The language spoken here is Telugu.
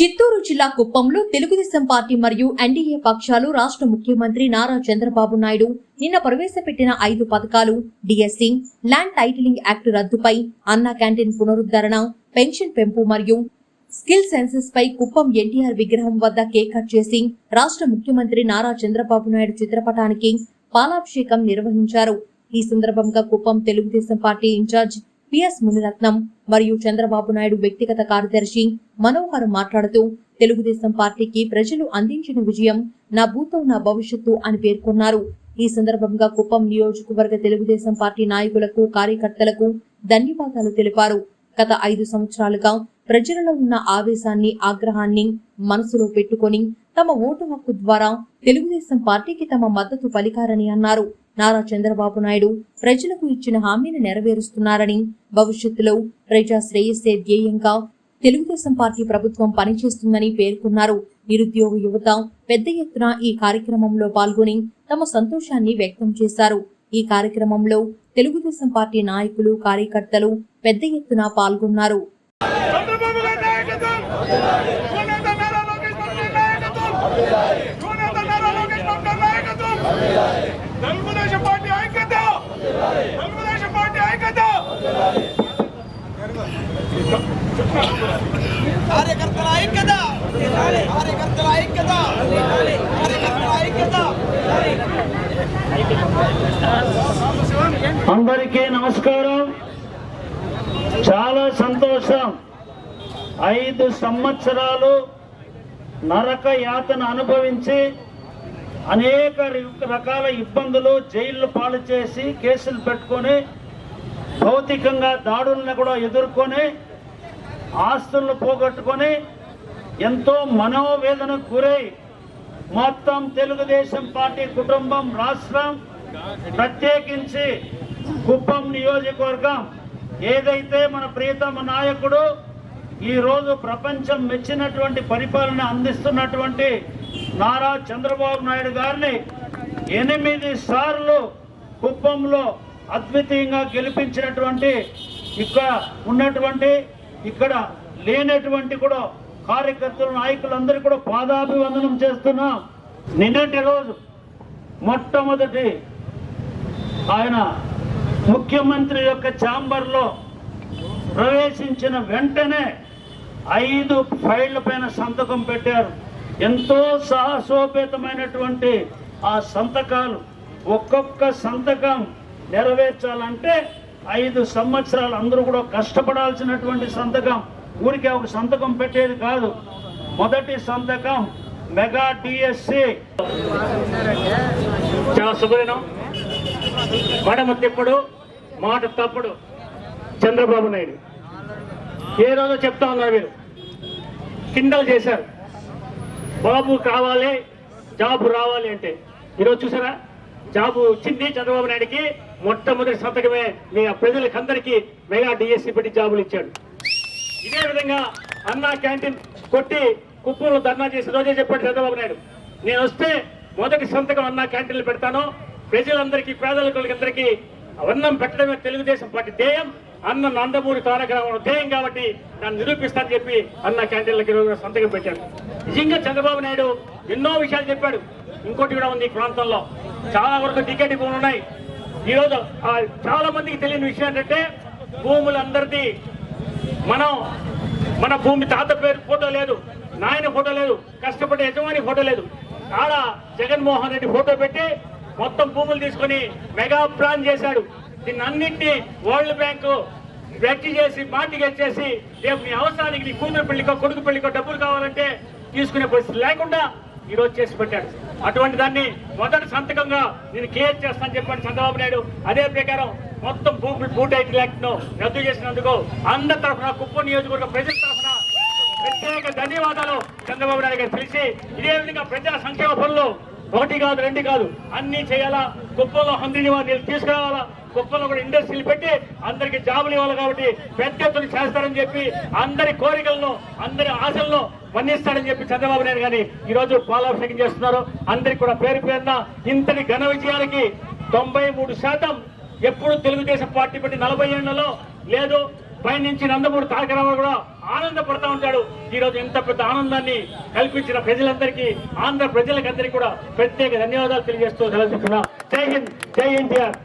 చిత్తూరు జిల్లా కుప్పంలో తెలుగుదేశం పార్టీ మరియు ఎన్డీఏ పక్షాలు రాష్ట్ర ముఖ్యమంత్రి నారా చంద్రబాబు నాయుడు నిన్న ప్రవేశపెట్టిన ఐదు పథకాలు డిఎస్సి ల్యాండ్ టైటిలింగ్ యాక్ట్ రద్దుపై అన్నా క్యాంటీన్ పునరుద్ధరణ పెన్షన్ పెంపు మరియు స్కిల్ సెన్సెస్ పై కుప్పం ఎన్టీఆర్ విగ్రహం వద్ద కేక్ కట్ చేసి రాష్ట్ర ముఖ్యమంత్రి నారా చంద్రబాబు నాయుడు చిత్రపటానికి పాలాభిషేకం నిర్వహించారు. ఈ సందర్భంగా Kuppam Telugu Desam party incharge P S Muniratnam మరియు చంద్రబాబు నాయుడు వ్యక్తిగత కార్యదర్శి మనోహర్ మాట్లాడుతూ తెలుగుదేశం పార్టీకి ప్రజలు అందించిన విజయం నా భూతం నా భవిష్యత్తు అని పేర్కొన్నారు. ఈ సందర్భంగా కుప్పం నియోజకవర్గ తెలుగుదేశం పార్టీ నాయకులకు కార్యకర్తలకు ధన్యవాదాలు తెలిపారు. గత ఐదు సంవత్సరాలుగా ప్రజలలో ఉన్న ఆవేశాన్ని ఆగ్రహాన్ని మనసులో పెట్టుకొని తమ ఓటు హక్కు ద్వారా తెలుగుదేశం పార్టీకి తమ మద్దతు పలికారని అన్నారు. నారా చంద్రబాబు నాయుడు ప్రజలకు ఇచ్చిన హామీని నెరవేరుస్తున్నారని భవిష్యత్తులో ప్రజా శ్రేయస్సే ధ్యేయంగా తెలుగుదేశం పార్టీ ప్రభుత్వం పనిచేస్తుందని పేర్కొన్నారు. నిరుద్యోగ యువత పెద్ద ఎత్తున ఈ కార్యక్రమంలో పాల్గొని తమ సంతోషాన్ని వ్యక్తం చేశారు. ఈ కార్యక్రమంలో తెలుగుదేశం పార్టీ నాయకులు కార్యకర్తలు పెద్ద ఎత్తున పాల్గొన్నారు. నాయకత్వం యువనేత నారా లోకేష్ బాబు గారి నాయకత్వం యువనేత నారా లోకేష్ బాబు గారి నాయకత్వం తెలుగుదేశం పార్టీ ఐక్యత తెలుగుదేశం పార్టీ ఐక్యత కార్యకర్తల ఐక్యత కార్యకర్తల ఐక్యత కార్యకర్తల ఐక్యత అందరికీ నమస్కారం. చాలా సంతోషం. ఐదు సంవత్సరాలు నరక యాతన అనుభవించి అనేక రకాల ఇబ్బందులు జైళ్ళు పాలు చేసి కేసులు పెట్టుకొని భౌతికంగా దాడులను కూడా ఎదుర్కొని ఆస్తులను పోగొట్టుకొని ఎంతో మనోవేదనకు గురై మొత్తం తెలుగుదేశం పార్టీ కుటుంబం రాష్ట్రం ప్రత్యేకించి కుప్పం నియోజకవర్గం. ఏదైతే మన ప్రియతమ నాయకుడు ఈరోజు ప్రపంచం మెచ్చినటువంటి పరిపాలన అందిస్తున్నటువంటి నారా చంద్రబాబు నాయుడు గారిని ఎనిమిది సార్లు కుప్పంలో అద్వితీయంగా గెలిపించినటువంటి ఇక్కడ ఉన్నటువంటి ఇక్కడ లేనటువంటి కూడా కార్యకర్తలు నాయకులందరూ కూడా పాదాభివందనం చేస్తున్నాం. నిన్నటి రోజు మొట్టమొదటి ఆయన ముఖ్యమంత్రి యొక్క ఛాంబర్లో ప్రవేశించిన వెంటనే ఐదు ఫైళ్ళ పైన సంతకం పెట్టారు. ఎంతో సాహసోపేతమైనటువంటి ఆ సంతకాలు ఒక్కొక్క సంతకం నెరవేర్చాలంటే ఐదు సంవత్సరాలు అందరూ కూడా కష్టపడాల్సినటువంటి సంతకం. ఊరికే ఒక సంతకం పెట్టేది కాదు. మొదటి సంతకం మెగా డిఎస్సి చాలా శుభదినం. మడమ తిప్పుడు మాట తప్పుడు. చంద్రబాబు నాయుడు. ఏ రోజు చెప్తా ఉన్నారు మీరు. కిండల్ చేశారు. బాబు కావాలి జాబు రావాలి అంటే. ఈరోజు చూసారా? జాబు వచ్చింది చంద్రబాబు నాయుడికి. మొట్టమొదటి సంతకమే మీ ప్రజలకు అందరికీ మెగా డిఎస్సి పెట్టి జాబులు ఇచ్చాడు. ఇదే విధంగా అన్నా క్యాంటీన్ కొట్టి కుప్పంలో ధర్నా చేసి రోజే చెప్పాడు చంద్రబాబు నాయుడు. నేను వస్తే మొదటి సంతకం అన్నా క్యాంటీన్లు పెడతాను. ప్రజలందరికీ పేదలకులందరికీ అన్నం పెట్టడమే తెలుగుదేశం పార్టీ ధ్యేయం. అన్న నందమూరి తారక రామారావు ధ్యేయం కాబట్టి నన్ను నిరూపిస్తానని చెప్పి అన్న క్యాంటీన్లకి ఈరోజు సంతకం పెట్టాను నిజంగా చంద్రబాబు నాయుడు ఎన్నో విషయాలు చెప్పాడు. ఇంకోటి కూడా ఉంది ఈ ప్రాంతంలో. చాలా వరకు టికెట్ భూములు ఉన్నాయి. ఈరోజు చాలా మందికి తెలియని విషయం ఏంటంటే భూములందరిది మనం మన భూమి తాత పేరు ఫోటో లేదు నాయన ఫోటో లేదు కష్టపడే యజమాని ఫోటో లేదు. ఆడ జగన్మోహన్ రెడ్డి ఫోటో పెట్టి మొత్తం భూములు తీసుకొని మెగా ప్లాన్ చేశాడు. దీన్ని అన్నింటినీ వరల్డ్ బ్యాంకు వ్యక్తి చేసి మార్టిగేజ్ చేసి రేపు నీ అవసరానికి నీ కూతురు పెళ్ళికో కొడుకు పెళ్ళికో డబ్బులు కావాలంటే తీసుకునే పరిస్థితి లేకుండా ఈరోజు చేసి పెట్టాడు. అటువంటి దాన్ని మొదటి సంతకంగా నేను క్లియర్ చేస్తానని చెప్పాను చంద్రబాబు నాయుడు. అదే ప్రకారం మొత్తం భూ భూ టైటిల్ యాక్ట్ను రద్దు చేసినందుకు అందరి తరఫున కుప్పం నియోజకవర్గ ప్రజల తరఫున ప్రత్యేక ధన్యవాదాలు చంద్రబాబు నాయుడు గారు తెలిసి ఇదే విధంగా ప్రజా సంక్షేమ పనులు ఒకటి కాదు రెండు కాదు అన్ని చేయాలా? కుప్పంలో హందిని వారిని తీసుకురావాలా? కుప్పంలో కూడా ఇండస్ట్రీలు పెట్టి అందరికి జాబులు ఇవ్వాలి కాబట్టి పెద్ద ఎత్తున చేస్తారని చెప్పి అందరి కోరికలను అందరి ఆశలను మన్నిస్తాడని చెప్పి చంద్రబాబు నాయుడు గారి ఈ రోజు పాలాభిషేకం చేస్తున్నారు. అందరికి కూడా పేరు పేరున ఇంతటి ఘన విజయాలకి తొంభై మూడు శాతం ఎప్పుడు తెలుగుదేశం పార్టీ పెట్టి నలభై ఏళ్ళలో లేదు పైనుంచి నందమూరి తారక రామారావు కూడా ఆనందపడతా ఉంటాడు. ఈ రోజు ఎంత పెద్ద ఆనందాన్ని కల్పించిన ప్రజలందరికీ ఆంధ్ర ప్రజలకందరికీ కూడా ప్రత్యేక ధన్యవాదాలు తెలియజేస్తూ తెలుసుకున్నా జై హింద్ జై ఎన్టీఆర్.